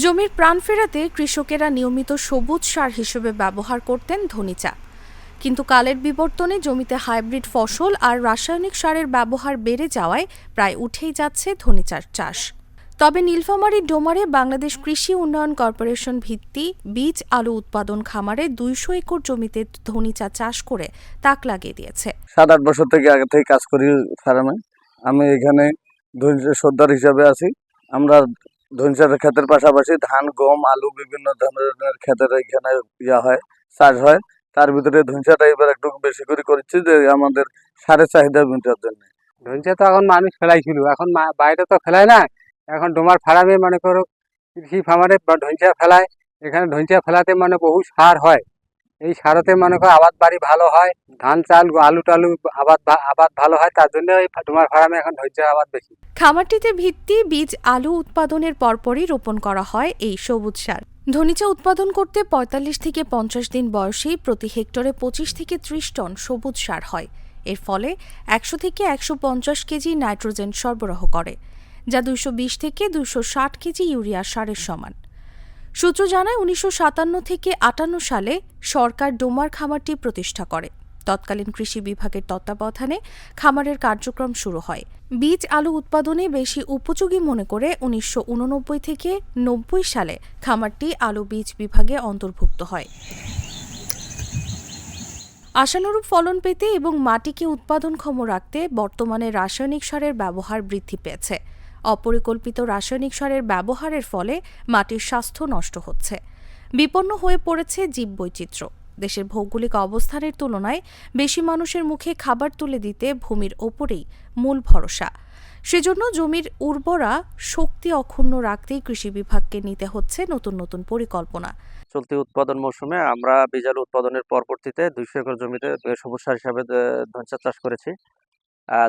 জমির প্রাণ ফেরাতে কৃষকেরা নিয়মিত সবুজ সার হিসেবে ব্যবহার করতেন ধনী চা কিন্তু কালের বিবর্তনে জমিতে হাইব্রিড ফসল আর রাসায়নিক সারের ব্যবহার বেড়ে যাওয়ায় প্রায় উঠেই যাচ্ছে ধনিচার চাষ। তবে নীলফামারী ডোমারে বাংলাদেশ কৃষি উন্নয়ন কর্পোরেশন ভিত্তি বীজ, আলু উৎপাদন খামারে দুইশো একর জমিতে ধনিচা চাষ করে তাক লাগিয়ে দিয়েছে। সাত আট বছর থেকে আগে থেকে কাজ করি ফার্মে। আমি এখানে ধৈর্য সর্দার হিসাবে আছি। আমরা ধৈর্যের ক্ষেতের পাশাপাশি ধান, গম, আলু বিভিন্ন ধরনের ক্ষেতের এখানে ইয়া হয়, চাষ হয়। তার ভিতরে ধনসাটা এবার একটু বেশি করে করছি যে আমাদের সারের চাহিদা মেটার জন্য। ধনচা তো এখন মানুষ ফেলাইছিল, এখন বাইরে তো ফেলায় না। এখন ডোমার ফার্মে মনে করো কৃষি ফার্মারে ধনচা ফেলায়। এখানে ধনচা ফেলাতে মানে বহু সার হয়। এই সারতে মনে করো আবাদ বাড়ি ভালো হয়, ধান চাল, আলু টালু আবাদ আবাদ ভালো হয়, তার জন্য এই ডোমার ফার্মে এখন ধৈর্যের আবাদ বেশি। খামারটিতে ভিত্তি বীজ, আলু উৎপাদনের পরপরই রোপণ করা হয় এই সবুজ সার। ধনিচা উৎপাদন করতে ৪৫ থেকে পঞ্চাশ দিন বয়সেই প্রতি হেক্টরে পঁচিশ থেকে ত্রিশ টন সবুজ সার হয়। এর ফলে একশো থেকে একশো পঞ্চাশ কেজি নাইট্রোজেন সরবরাহ করে, যা দুইশো বিশ থেকে দুইশো ষাট কেজি ইউরিয়া সারের সমান। সূত্র জানায় উনিশশো সাতান্ন থেকে আটান্ন সালে সরকার ডোমার খামারটি প্রতিষ্ঠা করে। তৎকালীন কৃষি বিভাগের তত্ত্বাবধানে খামারের কার্যক্রম শুরু হয়। বীজ, আলু উৎপাদনে বেশি উপযোগী মনে করে উনিশশো উননব্বই থেকে নব্বই সালে খামারটি আলু বীজ বিভাগে অন্তর্ভুক্ত হয়। আশানুরূপ ফলন পেতে এবং মাটিকে উৎপাদনক্ষম রাখতে বর্তমানে রাসায়নিক সারের ব্যবহার বৃদ্ধি পেয়েছে। অপরিকল্পিত রাসায়নিক সারের ব্যবহারের ফলে মাটির স্বাস্থ্য নষ্ট হচ্ছে। বিপন্ন হয়ে পড়েছে জীববৈচিত্র্য। দেশের ভৌগোলিক অবস্থানের তুলনায় বেশি মানুষের মুখে খাবার তুলে দিতে ভূমির ওপরেই মূল ভরসা। সেজন্য জমির উর্বরা শক্তি অক্ষুণ্ণ রাখতেই কৃষি বিভাগকে নিতে হচ্ছে নতুন নতুন পরিকল্পনা। চলতি উৎপাদন মৌসুমে আমরা বীজালু উৎপাদনের পরবর্তীতে দুইশো একর জমিতে সবুজ সার হিসাবে ধনচা চাষ করেছি।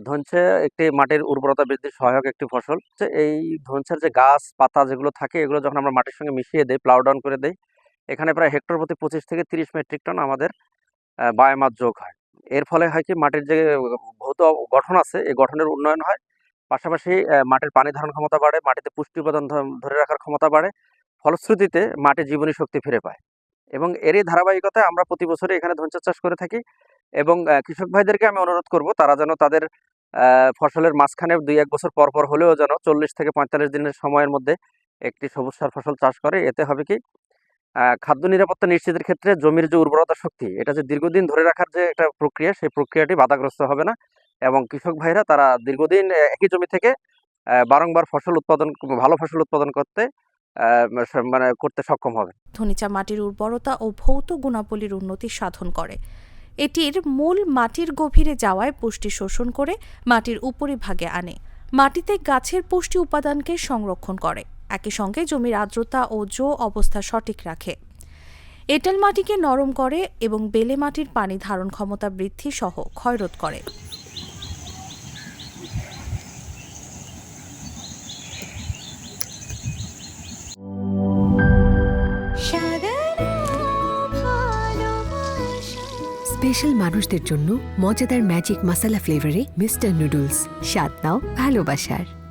ধনচে একটি মাটির উর্বরতা বৃদ্ধির সহায়ক একটি ফসল। এই ধনচার যে গাছ, পাতা যেগুলো থাকে, এগুলো যখন আমরা মাটির সঙ্গে মিশিয়ে দিই প্লাউ ডাউন করে দিই, এখানে প্রায় হেক্টর প্রতি পঁচিশ থেকে তিরিশ মেট্রিক টন আমাদের বায়োমাস যোগ হয়। এর ফলে হয় কি, মাটির যে ভৌত গঠন আছে, এই গঠনের উন্নয়ন হয়। পাশাপাশি মাটির পানি ধারণ ক্ষমতা বাড়ে, মাটিতে পুষ্টি উপাদান ধরে রাখার ক্ষমতা বাড়ে, ফলশ্রুতিতে মাটি জীবনী শক্তি ফিরে পায়। এবং এরই ধারাবাহিকতায় আমরা প্রতি বছরই এখানে ধনচা চাষ করে থাকি। এবং কৃষক ভাইদেরকে আমি অনুরোধ করব তারা যেন তাদের ফসলের মাঝখানে দুই এক বছর পর পর হলেও যেন চল্লিশ থেকে পঁয়তাল্লিশ দিনের সময়ের মধ্যে একটি সবুজ সার ফসল চাষ করে। এতে হবে কি খাদ্য নিরাপত্তা নিশ্চিতের ক্ষেত্রে জমির যে উর্বরতা শক্তি, এটা যে দীর্ঘদিন ধরে রাখার যে একটা প্রক্রিয়া, সেই প্রক্রিয়াটি বাধাগ্রস্ত হবে না এবং কৃষক ভাইরা তারা দীর্ঘদিন একই জমি থেকে বারংবার ফসল উৎপাদন, ভালো ফসল উৎপাদন করতে মানে করতে সক্ষম হবে। ধনিচা মাটির উর্বরতা ও ভৌত গুণাবলীর উন্নতি সাধন করে। এটির মূল মাটির গভীরে যাওয়ায় পুষ্টি শোষণ করে মাটির উপরিভাগে আনে। মাটিতে গাছের পুষ্টি উপাদানকে সংরক্ষণ করে। একই সঙ্গে জমির আর্দ্রতা ও জো অবস্থা সঠিক রাখে। এঁটেল মাটিকে নরম করে এবং বেলে মাটির পানি ধারণ ক্ষমতা বৃদ্ধি সহ ক্ষয়রোধ করে। স্পেশাল মানুষদের জন্য মজাদার ম্যাজিক মাসালা ফ্লেভারে মিস্টার নুডলস। স্বাদ নাও ভালোবাসার।